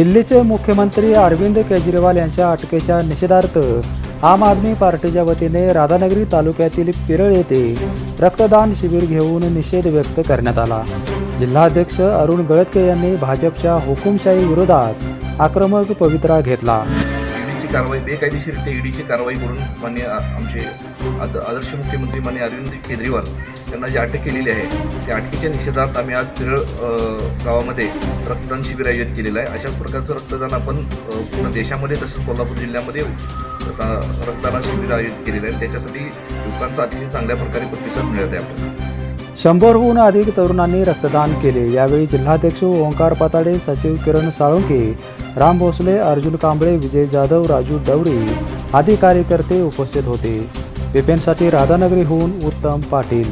दिल्लीचे मुख्यमंत्री अरविंद केजरीवाल यांच्या अटकेच्या निषेधार्थ आम आदमी पार्टीच्या वतीने राधानगरी तालुक्यातील पिरळ येथे रक्तदान शिबिर घेऊन निषेध व्यक्त करण्यात आला. जिल्हाध्यक्ष अरुण गळतके यांनी भाजपच्या हुकुमशाही विरोधात आक्रमक पवित्रा घेतला. ईडीची कारवाई बेकायदेशीर ईडीची कारवाई करून मान्य आमचे आदर्श मुख्यमंत्री मान्य अरविंद केजरीवाल त्यांना जी अटक केलेली आहे. त्या अटकेच्या निषेधात आम्ही आज तिरळ गावामध्ये रक्तदान शिबिर आयोजित केलेलं आहे. अशाच प्रकारचं रक्तदान आपण पूर्ण देशामध्ये तसंच कोल्हापूर जिल्ह्यामध्ये रक्तदान शिबिर आयोजित केलेलं आहे. त्याच्यासाठी लोकांचा अतिशय चांगल्या प्रकारे प्रतिसाद मिळत आहे आपण शंभरहून अधिक तरुणांनी रक्तदान केले. यावेळी जिल्हाध्यक्ष ओंकार पाताडे सचिव किरण साळुंके राम भोसले अर्जुन कांबळे विजय जाधव राजू डवरी आदी कार्यकर्ते उपस्थित होते. बिपेनसाठी राधानगरीहून उत्तम पाटील.